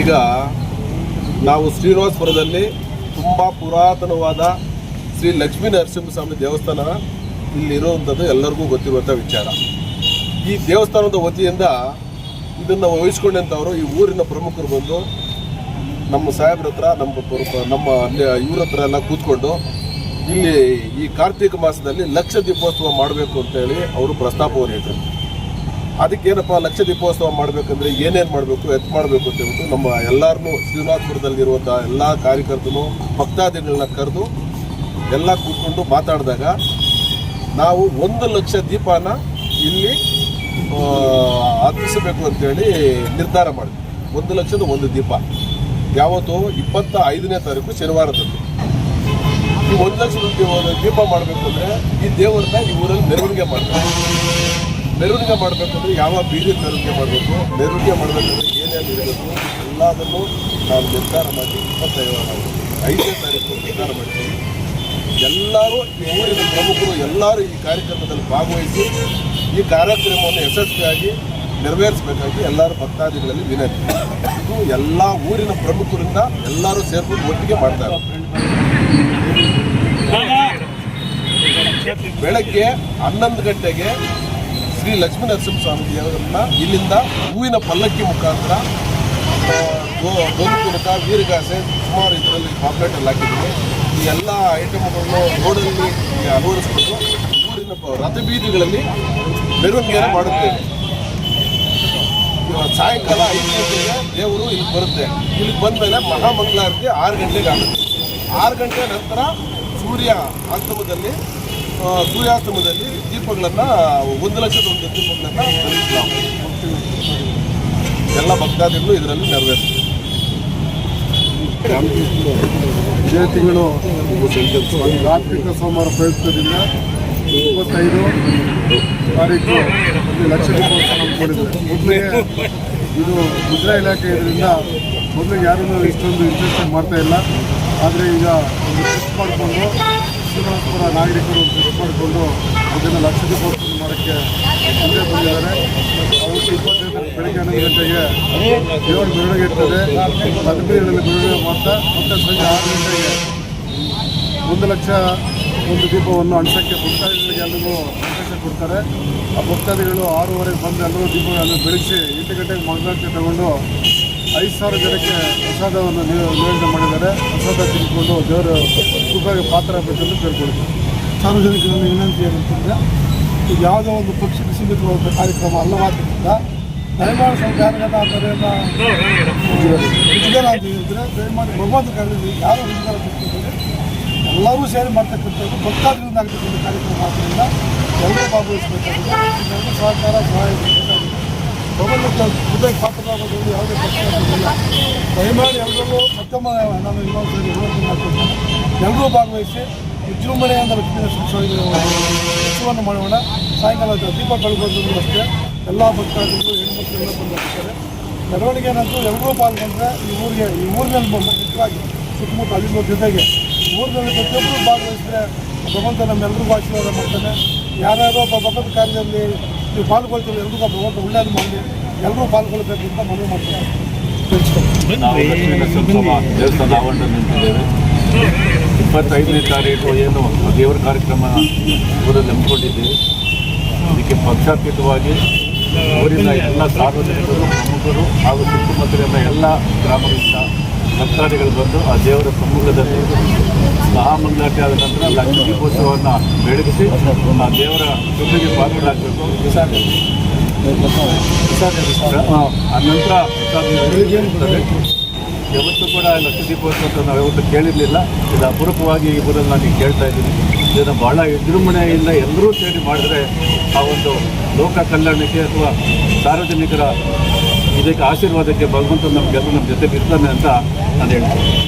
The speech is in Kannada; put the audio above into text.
ಈಗ ನಾವು ಶ್ರೀನಿವಾಸಪುರದಲ್ಲಿ ತುಂಬ ಪುರಾತನವಾದ ಶ್ರೀ ಲಕ್ಷ್ಮೀ ನರಸಿಂಹಸ್ವಾಮಿ ದೇವಸ್ಥಾನ ಇಲ್ಲಿರುವಂಥದ್ದು ಎಲ್ಲರಿಗೂ ಗೊತ್ತಿರುವಂಥ ವಿಚಾರ. ಈ ದೇವಸ್ಥಾನದ ವತಿಯಿಂದ ಇದನ್ನು ವಹಿಸ್ಕೊಂಡಂಥವರು ಈ ಊರಿನ ಪ್ರಮುಖರು ಬಂದು ನಮ್ಮ ಸಾಹೇಬ್ರ ಹತ್ರ, ನಮ್ಮ ನಮ್ಮ ಇವ್ರ ಹತ್ರ ಎಲ್ಲ ಕೂತ್ಕೊಂಡು ಇಲ್ಲಿ ಈ ಕಾರ್ತಿಕ ಮಾಸದಲ್ಲಿ ಲಕ್ಷ ದೀಪೋತ್ಸವ ಮಾಡಬೇಕು ಅಂತೇಳಿ ಅವರು ಪ್ರಸ್ತಾಪವನ್ನು ಇಟ್ಟರು ಅದಕ್ಕೇನಪ್ಪ ಲಕ್ಷ ದೀಪೋತ್ಸವ ಮಾಡಬೇಕಂದ್ರೆ ಏನೇನು ಮಾಡಬೇಕು, ಎತ್ ಮಾಡಬೇಕು ಅಂತ ಹೇಳ್ಬಿಟ್ಟು ನಮ್ಮ ಎಲ್ಲರನ್ನೂ ಶ್ರೀನಿವಾಸಪುರದಲ್ಲಿರುವಂಥ ಎಲ್ಲ ಕಾರ್ಯಕರ್ತರು ಭಕ್ತಾದಿಗಳನ್ನ ಕರೆದು ಎಲ್ಲ ಕೂತ್ಕೊಂಡು ಮಾತಾಡಿದಾಗ ನಾವು ಒಂದು ಲಕ್ಷ ದೀಪನ ಇಲ್ಲಿ ಹತ್ತಿಸಬೇಕು ಅಂತೇಳಿ ನಿರ್ಧಾರ ಮಾಡಿದ್ವಿ. ಒಂದು ಲಕ್ಷದ ಒಂದು ದೀಪ. ಯಾವತ್ತು ಇಪ್ಪತ್ತ ಐದನೇ ತಾರೀಕು ಶನಿವಾರದಂದು. ಈ ಒಂದು ಲಕ್ಷದ ದೀಪ- ದೀಪ ಮಾಡಬೇಕು ಅಂದರೆ ಈ ದೇವರನ್ನ ಈ ಊರಲ್ಲಿ ಮೆರವಣಿಗೆ ಮಾಡ್ತಾರೆ. ಮೆರವಣಿಗೆ ಮಾಡಬೇಕಂದ್ರೆ ಯಾವ ಬೀದಿ ಮೆರವಣಿಗೆ ಮಾಡಬೇಕು? ಮೆರವಣಿಗೆ ಮಾಡಬೇಕಂದ್ರೆ ಏನೇನು ಇರಬೇಕು? ಎಲ್ಲದನ್ನು ನಾವು ನಿರ್ಧಾರ ಮಾಡಿ ಇಪ್ಪತ್ತೈದು ಐದನೇ ತಾರೀಕು ನಿರ್ಧಾರ ಮಾಡ್ತೀವಿ ಎಲ್ಲರೂ ಈ ಊರಿನ ಪ್ರಮುಖರು ಎಲ್ಲರೂ ಈ ಕಾರ್ಯಕ್ರಮದಲ್ಲಿ ಭಾಗವಹಿಸಿ, ಈ ಕಾರ್ಯಕ್ರಮವನ್ನು ಯಶಸ್ವಿಯಾಗಿ ನೆರವೇರಿಸಬೇಕಾಗಿ ಎಲ್ಲರೂ ಭಕ್ತಾದಿಗಳಲ್ಲಿ ವಿನಂತಿ. ಇದು ಎಲ್ಲ ಊರಿನ ಪ್ರಮುಖರಿಂದ ಎಲ್ಲರೂ ಸೇರ್ಕೊಂಡು ಒಟ್ಟಿಗೆ ಮಾಡ್ತಾರೆ. ಬೆಳಗ್ಗೆ ಹನ್ನೊಂದು ಗಂಟೆಗೆ ಶ್ರೀ ಲಕ್ಷ್ಮೀ ನರಸಿಂಹಸ್ವಾಮಿ ದೇವರನ್ನ ಇಲ್ಲಿಂದ ಹೂವಿನ ಪಲ್ಲಕ್ಕಿ ಮುಖಾಂತರ ಗೋಲುಕುನಕ ವೀರಗಾಸೆ ಸುಮಾರು ಇದರಲ್ಲಿ ಪಾಪ್ಲೆಟ್ ಎಲ್ಲ ಹಾಕಿದ್ದೀವಿ ಈ ಎಲ್ಲ ಐಟಮ್ಗಳನ್ನು ರೋಡಲ್ಲಿ ಅಳವಡಿಸ್ಕೊಂಡು ಊರಿನ ರಥಬೀದಿಗಳಲ್ಲಿ ಮೆರವಣಿಗೆಯನ್ನು ಮಾಡುತ್ತೇವೆ. ಸಾಯಂಕಾಲ ಐದು ಗಂಟೆಗೆ ದೇವರು ಇಲ್ಲಿ ಬರುತ್ತೆ. ಇಲ್ಲಿ ಬಂದಮೇಲೆ ಮಹಾಮಂಗಳಾರತಿ ಆರು ಗಂಟೆಗೆ ಆಗುತ್ತೆ. ಆರು ಗಂಟೆ ನಂತರ ಸೂರ್ಯ ಅಸ್ತಮದಲ್ಲಿ ಸೂರ್ಯಾಸ್ತಮದಲ್ಲಿ ದೀಪಗಳನ್ನು ಒಂದು ಲಕ್ಷದ ಒಂದು ದೀಪಗಳನ್ನು. ಎಲ್ಲ ಭಕ್ತಾದಿಗಳು ಇದರಲ್ಲಿ ನೆರವೇರಿಸ್ತಾರೆ ಇದೇ ತಿಂಗಳು ಕಾರ್ತಿಕ ಸೋಮವಾರ ಪ್ರಯುಕ್ತದಿಂದ ಇಪ್ಪತ್ತೈದು ತಾರೀಕು ಲಕ್ಷ ಇದು ಮುದ್ರಾ ಇಲಾಖೆ ಇದರಿಂದ ಮೊದಲಿಗೆ ಯಾರೂ ಇಷ್ಟೊಂದು ಇಂಟ್ರೆಸ್ಟ್ ಮಾಡ್ತಾ ಇಲ್ಲ ಆದರೆ ಈಗ ಒಂದು ಟೆಸ್ಟ್ ಮಾಡಿಕೊಂಡು ಶ್ರೀನಿವಾಸಪುರ ನಾಗರಿಕರು ಟೆಸ್ಟ್ ಮಾಡಿಕೊಂಡು ಅದನ್ನು ಲಕ್ಷ ದೀಪೋತ್ಸವ ಮಾಡೋಕ್ಕೆ ಮುಂದೆ ಬಂದಿದ್ದಾರೆ. ಅವತ್ತು ಇಪ್ಪತ್ತೈದು ಬೆಳಗ್ಗೆ ಹನ್ನೊಂದು ಗಂಟೆಗೆ ದೇವರು ಮೆರವಣಿಗೆ ಇರ್ತದೆ. ತದಬೀರಿಗಳಲ್ಲಿ ಮೆರವಣಿಗೆ ಮಾಡ್ತಾ ಮತ್ತೆ ಸಂಜೆ ಆರು ಗಂಟೆಗೆ ಒಂದು ಲಕ್ಷ ಒಂದು ದೀಪವನ್ನು ಅಂಟಕ್ಕೆ ಭಕ್ತಾದಿಗಳಿಗೆ ಎಲ್ಲರೂ ಅವಕಾಶ ಕೊಡ್ತಾರೆ. ಆ ಭಕ್ತಾದಿಗಳು ಆರೂವರೆಗೆ ಬಂದು ಎಲ್ಲರೂ ದೀಪಗಳನ್ನು ಬೆಳೆಸಿ ಎಂಟು ಗಂಟೆಗೆ ಮಂಗಳಾರತಿ ತಗೊಂಡು ಐದು ಸಾವಿರ ಜನಕ್ಕೆ ಪ್ರಸಾದವನ್ನು ನಿಯೋ- ನಿಯೋಜನೆ ಮಾಡಿದ್ದಾರೆ. ಪ್ರಸಾದ ತಿಳ್ಕೊಂಡು ದೇವರು ಸುಖವಾಗಿ ಪಾತ್ರ ಆಗಬೇಕೆಂದು ಕೇಳ್ಕೊಳ್ತೀವಿ ಸಾರ್ವಜನಿಕರನ್ನು ವಿನಂತಿ ಏನಂತಂದರೆ, ಇದು ಯಾವುದೋ ಒಂದು ಪಕ್ಷಕ್ಕೆ ಸೀಮಿತವಾದ ಕಾರ್ಯಕ್ರಮ ಅಲ್ಲವಾದ್ದರಿಂದ ದಯಮಾಡಿ ಸ್ವಲ್ಪ ಯಾರಿಗಾದ ಆ ಅಂತ ದಯಮಾಡಿ ಭಗವಂತ ಕಾರ್ಯದಲ್ಲಿ ಯಾರು ಮುಜುಗರ ಬಿಟ್ಟಿದ್ದಾರೆ ಎಲ್ಲರೂ ಸೇರಿ ಮಾಡ್ತಕ್ಕಂಥದ್ದು ಭಕ್ತಾದಿಗಳಿಂದ ಆಗ್ತಕ್ಕಂಥ ಕಾರ್ಯಕ್ರಮ ಆದ್ದರಿಂದ, ಎಲ್ಲರೂ ಭಾಗವಹಿಸಬೇಕಾಗಿದೆ. ಎಲ್ಲರೂ ಸಹಕಾರ ಸಹಾಯ ಭಗವಂತ ಹೃದಯ ಪಾತ್ರರಾಗೋದ್ರಲ್ಲಿ ಯಾವುದೇ ಪ್ರಶ್ನೆ ದಯಮಾಡಿ ಎಲ್ಲರೂ ಮತ್ತೊಮ್ಮೆ ನಾನು ಇನ್ನೊಂದು ವಿನಂತಿ ಎಲ್ಲರೂ ಭಾಗವಹಿಸಿ ವಿಜೃಂಭಣೆಯಿಂದ ಉತ್ಸವವನ್ನು ಮಾಡೋಣ. ಸಾಯಂಕಾಲ ದೀಪ ಬೆಳಗೋದ್ರೂ ಅಷ್ಟೇ ಎಲ್ಲ ಭಕ್ತಾದಿಗಳು, ಹೆಣ್ಮಕ್ಳು ಎಲ್ಲ ಬಂದು ಹೋಗ್ತಾರೆ ಮೆರವಣಿಗೆ ನಂತರ ಎಲ್ಲರೂ ಪಾಲ್ಗೊಂಡ್ರೆ ಈ ಊರಿಗೆ, ಈ ಊರಿನಲ್ಲಿ ಮುಖ್ಯವಾಗಿ ಸುತ್ತಮುತ್ತ ಅಲ್ಲಿರುವ ಜೊತೆಗೆ ಊರಿನಲ್ಲಿ ಪ್ರತಿಯೊಬ್ಬರು ಭಾಗವಹಿಸಿದ್ರೆ ಭಗವಂತ ನಮ್ಮೆಲ್ಲರಿಗೂ ಆಶೀರ್ವಾದ ಮಾಡ್ತಾನೆ. ಯಾರ್ಯಾರೋ ಒಬ್ಬ ಭಗವತ್ ಕಾರ್ಯದಲ್ಲಿ ನೀವು ಪಾಲ್ಗೊಳ್ತೀವಿ ಎಲ್ರಿಗೂ ಭಗವಂತ ಒಳ್ಳೇದು ಮಾಡಿ ಎಲ್ಲರೂ ಪಾಲ್ಗೊಳ್ಬೇಕು ಅಂತ ಮನವಿ ಮಾಡ್ತಾರೆ ದೇವಸ್ಥಾನ ಆವರಣ ನಿಂತಿದ್ದೇವೆ. ಇಪ್ಪತ್ತೈದನೇ ತಾರೀಕು ಏನು ದೇವರ ಕಾರ್ಯಕ್ರಮ ಊರಲ್ಲಿ ಹಮ್ಮಿಕೊಂಡಿದ್ದೀವಿ. ಅದಕ್ಕೆ ಪಕ್ಷಾತೀತವಾಗಿ ಊರಿನ ಎಲ್ಲ ಸಾರ್ವಜನಿಕರು ಪ್ರಮುಖರು ಹಾಗೂ ಸುತ್ತಮುತ್ತಲಿನ ಎಲ್ಲ ಗ್ರಾಮಗಳಿಂದ ಭಕ್ತಾದಿಗಳು ಬಂದು ಆ ದೇವರ ಸಮ್ಮುಖದಲ್ಲಿ ಮಹಾಮಂಗಳಾರತಿ ಆದ ನಂತರ ಲಕ್ಷ್ಮೀ ದೀಪೋತ್ಸವವನ್ನು ಬೆಳಗಿಸಿ ಆ ದೇವರ ಕೃಪೆಗೆ ಪಾತ್ರರಾಗಬೇಕು ಆ ನಂತರ. ಯಾವತ್ತೂ ಕೂಡ ಲಕ್ಷ್ಮೀ ದೀಪೋತ್ಸವ ನಾವು ಯಾವತ್ತೂ ಕೇಳಿರಲಿಲ್ಲ. ಇದು ಅಪರೂಪವಾಗಿ ಈ ಊರಲ್ಲಿ ನಾನು ಈಗ ಕೇಳ್ತಾ ಇದ್ದೀನಿ. ಇದನ್ನು ಭಾಳ ವಿಜೃಂಭಣೆಯಿಂದ ಎಲ್ಲರೂ ಸೇರಿ ಮಾಡಿದ್ರೆ ಆ ಒಂದು ಲೋಕ ಕಲ್ಯಾಣಕ್ಕೆ ಅಥವಾ ಸಾರ್ವಜನಿಕರ ಇದಕ್ಕೆ ಆಶೀರ್ವಾದಕ್ಕೆ ಭಗವಂತ ನಮಗೆಲ್ಲ ನಮ್ಮ ಜೊತೆ ಬಿಡ್ತಾನೆ ಅಂತ ನಾನು ಹೇಳ್ತೀನಿ.